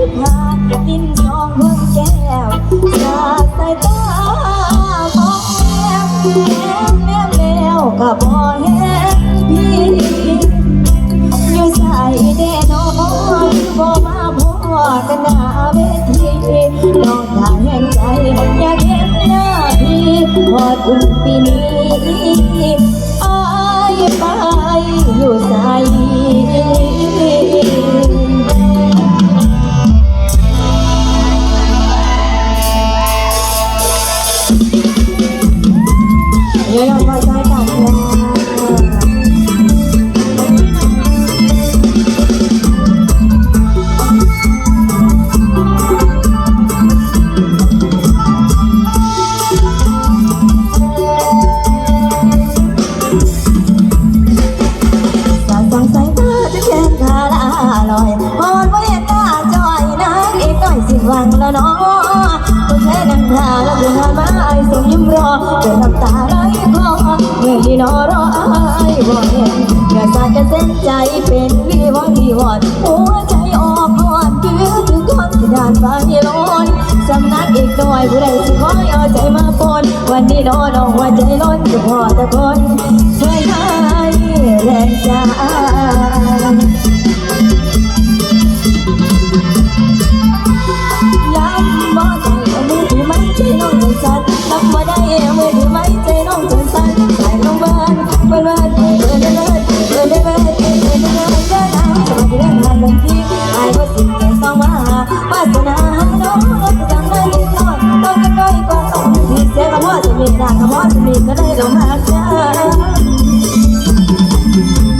อยากกินน้องเบิ่งแก้วจากสายตาบอกแล้วแม่แมวก็บ่เห็นพี่อยู่ใส่ด่น้องบ่มาพอกันาเวทีนองอากเห็ใจอยากเห็นหน้าพี่พอถึปีนี้อายไปอยู่ใส่ วังแล้วเนาะก็แค่นังทาแล้วดหามาไอ้ส่งยิ้มรอเกิดน้ำตาไหลคลอเมื่อที่นอรอไอ้บ่เห็นกระสานกระเส้นใจเป็นวีวอนวีวอนหัวใจออกอ่อนคือถึงคนที่ด่านฟ้าเฮลอนสำนักอีกหน่อยผู้ใดจะคอยเอาใจมาปนวันนี้นอนองหัวใจล้นจะพอตะคนเคยให้แรงใจาสนาน้องรถจังได้ยินน้อยต้องจะก้อยกอองมีเสียคำว่าจะมีน้าคำว่าจะมีก็ได้เรมาเจอ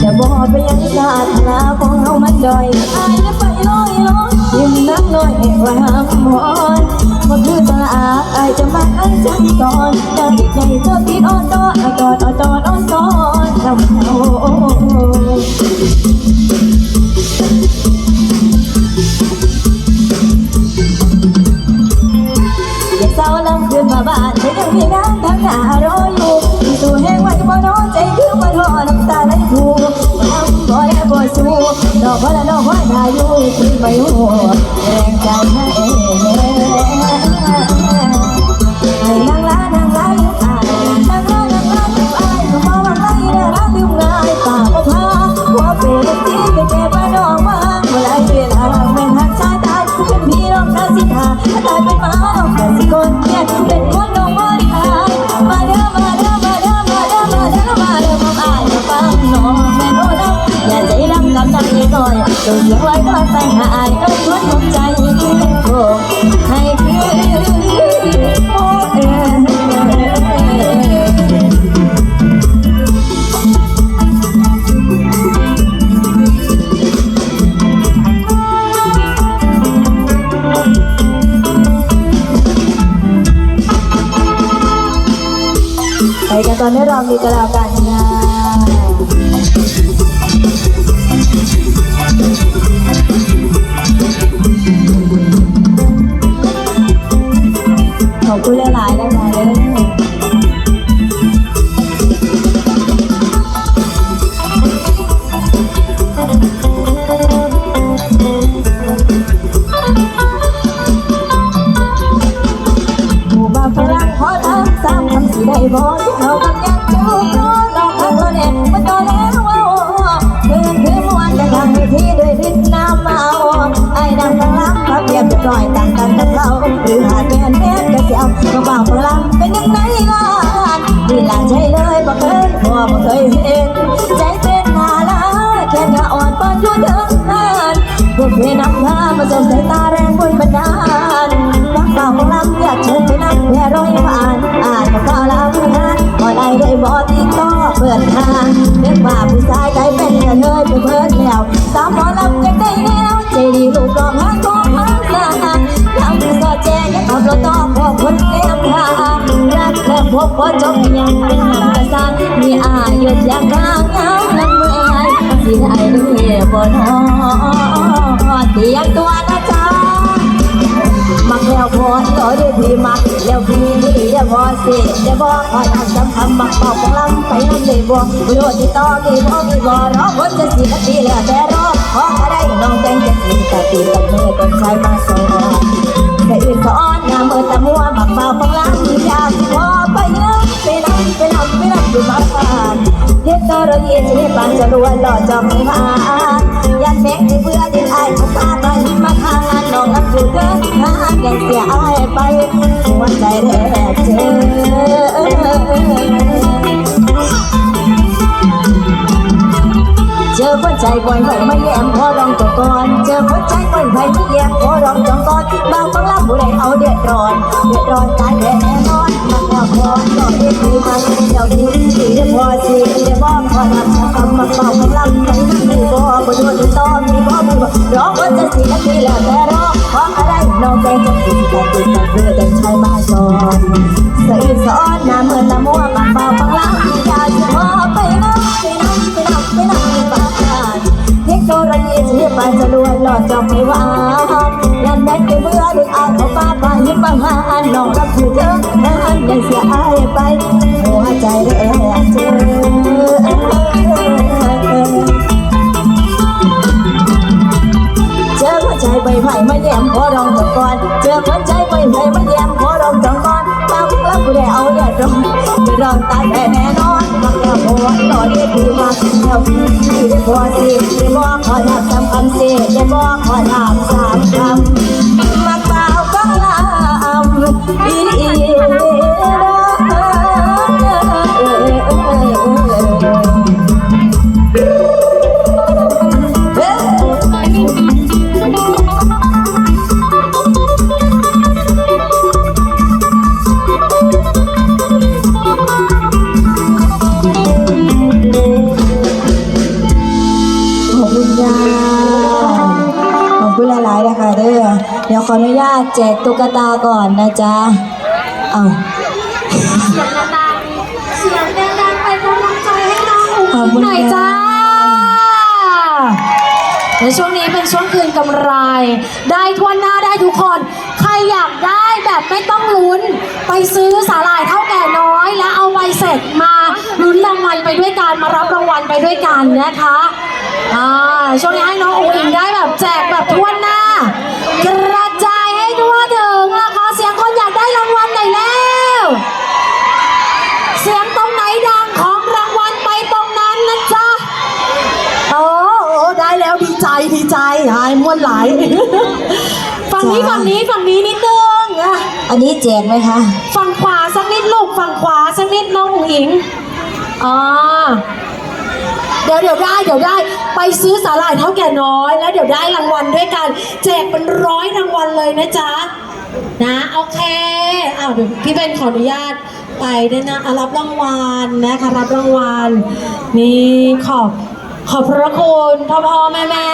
จะบอกไปยังกาธนาของเรามันดอยอาไปลอยลอยยิ้มนั่งลอยเว่ห้มหอนคนคือตาอาอาจะมาอัจังตอนแต่ที่ใจเธติดอ่ออนออนออ่ออนอ่อนนเรา เศร้าลำคืนมาบ้านฉันยังมีงานทำหน้ารออยู่ที่สู่แห้งว่าจะบ่นอนใจคือมาทอน้ำตาไหลผูมาทำบ่ได้บ่สู้ดอกพละดอกว่าได้อยู่ที่ไม่หัวแรงใจให้ให้ มาน้องกสิกลเนี่ ไปกันตอนนี้เรามีกันแล้วกันนะขอบคุณหลายๆนะคะ บ้านฝรั่งขอทำซ้ำทำสิได้บ่ที่เขากำยังเจูบรอดอกทางตัวเด่นมันก็แล้วว่าเพื่อนคือมวนจะทำให้ที่ด้วยดินน้ำเมาไอ้นางฝรั่งพับเพียบจะปล่อยต่างกันกับเราหรือหาแกนแม่ก็เสียวก็บ่าวฝรั่งเป็นยังไงล่ะนี่หลานใช่เลยบ่เคยพอบ่เคยเห็นใจเป็นหาลาแค่ขาอ่อนปานอยู่เถิงนานพวกเพื่อนนำพามาสมสายตาแรงบนบันดาลรักเก่าของลำอยากเชิญานอ่านก็ลำงานพอได้ได้บอติดต่อเปิดทางเรียกว่าผู้ชายใจเป็นกระเทยไปเพิ่นแล้วสาวหมอลำอยากได้แนวใจดีลูกกองหางของหางสางลำสอดแจงยังขับรถต่อพอคนเลี้ยงทางรักและพบพอจบยังเป็นหนังกระสานมีอายุย่างทางเงาลำเมื่อยสิได้เรียบ่นอเตียมตัวนะจ๊ะ มักแล้วพอต่อด้วยพี่มักแล้วพี่นี่เดี๋ยวพอสิเดี๋ยวบอกคอยอันจำคำมักบอกของลำไปนั่นเลยบอกโดดติดต่อกี่บอกกี่บอกรอคนจะสินาทีแล้วแต่รอขอก็ได้น้องแตงจะสิกับตีกับมือเต็มใจมาสอนแต่อื่นก็อ้อนงามเมื่อตะมัวบักเบาฟังล้างอยากพอไปเยอไปนำไปนำไปนำอยู่บ้านเทคโนโลยีที่ปานจะรวยหล่อจอมไม่มานยันแม็กที่เบื่อเดินไอ้ทุกตาไปมาทางงานน้องรับอยู่เกินงาน ยังเสียไอ้ไปหัวใจแทบเจอ เจอคนใจบ่อยไหวมาแย้มพอร้องตัวก่อนเจอคนใจบ่อยไหวมาแย้มพอร้องตัวก่อนบางบางลำผู้ใดเอาเดือดร้อนเดือดร้อนตายแน่นอนมันแล้วพอต่อเรียกคือมันเดี๋ยวนี้ดีเดี๋ยวพอสิเดี๋ยวบอกพอนับสักคำมาเป่าบางลำไปมีบ่บ่ดูดูต่อมีบ่บ่ร้องว่าจะสินาทีแล้วแต่ร้อขออะไร น้องแกจะติดแต่ติดแต่เพื่อแต่ชายมาสอนสะอีสอนหน้าเหมือนละมัวปากเบาบางลำอยากจะพอไปน้องไปน้องไปน้องไปน้องไปบ้านเทคโนโลยีที่ปานจะรวยหลอดจอมไม่หวานยันแม็กไปเบื่อดึกอ่านเขาป้าปายิ้มบางหานน้องรับคือเจอนั้นยังเสียอายไปหัวใจได้แอบเจอ หัวต่อเด็กคือมาแล้วพี่ได้พอสิได้บอกขอถาบสามคำสิได้บอกขอถาบสามคำ อบคุณหลายๆนะคะเด้อเดี๋ยวขออนุญาตแจกตุ๊กตาก่อนนะจ๊ะเอาเสียงดังๆไปกำลังใจให้น้องอุ๋งขอบอิ๋งคุณหน่อยจ้าในช่วงนี้เป็นช่วงคืนกำไร ได้ทั่วหน้าได้ทุกคน ใครอยากได้แบบไม่ต้องลุ้น ไปซื้อสาหร่ายเท่าแก่น้อย แล้วเอาใบเสร็จมาลุ้นรางวัลไปด้วยกันมารับรางวัลไปด้วยกันนะคะอ่าช่วงนี้ให้น้องอุ๋งอิงได้ แล้วดีใจดีใจหายม้วนไหลายฝั่งนี้ฝั่งนี้ฝั่งนี้นิดนึงอะอันนี้แจกไหมคะ ฝั่งขวาสักนิดลูกฝั่งขวาสักนิดน้องอุ๋งอิงอ่าเดี๋ยวเดี๋ยวได้เดี๋ยวได้ไปซื้อสาหร่ายเท่าแก่น้อย แล้วเดี๋ยวได้รางวัลด้วยกัน แจกเป็นร้อยรางวัลเลยนะจ๊ะนะโอเคอ้าวเดี๋ยวพี่เบนขออนุญาตไปด้วยนะอะรับรางวัลนะคะรับรางวัลนี่ขอบ ขอบพระคุณพ่อพ่อแม่แม่